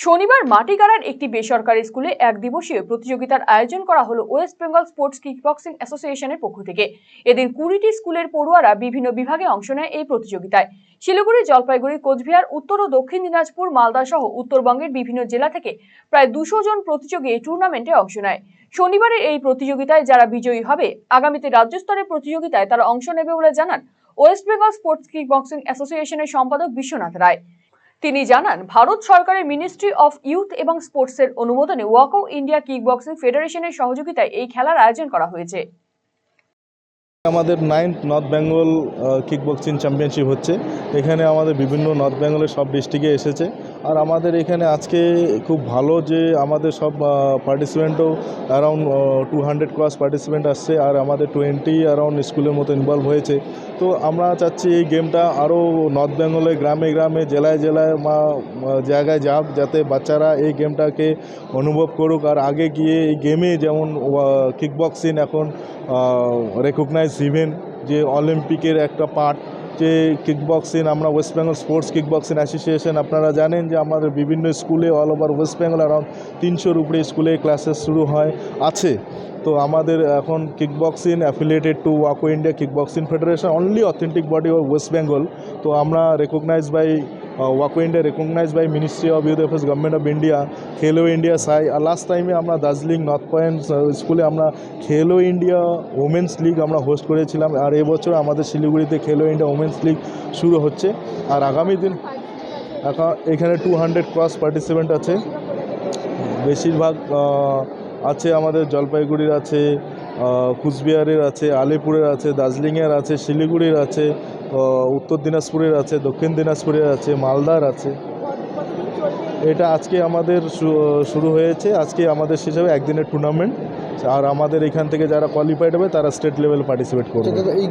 শনিবার মাটিগাড়ার একটি বেসরকারি স্কুলে এক দিবসীয় প্রতিযোগিতার আয়োজন করা হলো ওয়েস্ট বেঙ্গল স্পোর্টস কিকবক্সিং অ্যাসোসিয়েশনের পক্ষ থেকে। এদিন কুড়িটি স্কুলের পড়ুয়ারা বিভিন্ন বিভাগে অংশ নেয় এই প্রতিযোগিতায়। শিলিগুড়ি, জলপাইগুড়ি, কোচবিহার, উত্তর ও দক্ষিণ দিনাজপুর, মালদা সহ উত্তরবঙ্গের বিভিন্ন জেলা থেকে প্রায় দুশো জন প্রতিযোগী এই টুর্নামেন্টে অংশ নেয়। শনিবারের এই প্রতিযোগিতায় যারা বিজয়ী হবে, আগামীতে রাজ্য স্তরের প্রতিযোগিতায় তারা অংশ নেবে বলে জানান ওয়েস্ট বেঙ্গল স্পোর্টস কিকবক্সিং অ্যাসোসিয়েশনের সম্পাদক বিশ্বনাথ রায়। তিনি জানান, ভারত সরকারের মিনিস্ট্রি অফ ইউথ এবং স্পোর্টসের অনুমোদনে ওয়াকো ইন্ডিয়া কিক বক্সিং ফেডারেশনের সহযোগিতায় এই খেলার আয়োজন করা হয়েছে। আমাদের ninth North Bengal kickboxing championship হচ্ছে। এখানে আমাদের বিভিন্ন নর্থ বেঙ্গলের সব ডিস্ট্রিক্টে এসেছে। আর আমাদের এখানে আজকে খুব ভালো যে আমাদের সব পার্টিসিপেন্টও around two hundred cross participant আসছে আর আমাদের টোয়েন্টি অ্যারাউন্ড স্কুলের মতো ইনভলভ হয়েছে। তো আমরা চাচ্ছি এই গেমটা আরও নর্থ বেঙ্গলে গ্রামে গ্রামে, জেলায় জেলায় বা জায়গায় যাক, যাতে বাচ্চারা এই গেমটাকে অনুভব করুক। আর আগে গিয়ে এই গেমে যেমন কিকবক্সিং এখন রেকগনাইজ ইভেন্ট যে অলিম্পিকের একটা পার্ট যে কিকবক্সিং আমরা West Bengal sports kickboxing association আপনারা জানেন যে আমাদের বিভিন্ন স্কুলে all over West Bengal around তিনশোর উপরে স্কুলে ক্লাসেস শুরু হয়, আছে। তো আমাদের এখন kickboxing affiliated to ওয়াকো India kickboxing federation only authentic body of West Bengal তো আমরা recognise by ওয়াকো India recognise by ministry of youth affairs government of India Khelo India SAI R last টাইমে আমরা দার্জিলিং নর্থ পয়েন্ট স্কুলে আমরা Khelo India women's league আমরা host করেছিলাম আর এবছর আমাদের শিলিগুড়িতে খেলো ইন্ডিয়া ওমেন্স লিগ শুরু হচ্ছে আর আগামী দিন এখন এখানে টু হান্ড্রেড ক্রস পার্টিসিপেন্ট আছে বেশিরভাগ আছে আমাদের জলপাইগুড়ির আছে কুচবিহারের আছে, আলিপুরের আছে, দার্জিলিংয়ের আছে, শিলিগুড়ির আছে উত্তর দিনাজপুরের আছে, দক্ষিণ দিনাজপুরের আছে, মালদার আছে। এটা আজকে আমাদের শুরু হয়েছে। আজকে আমাদের শেষ হবে একদিনের টুর্নামেন্ট আর আমাদের এখান থেকে যারা কোয়ালিফাইড হবে, তারা স্টেট লেভেল পার্টিসিপেট করবে। এই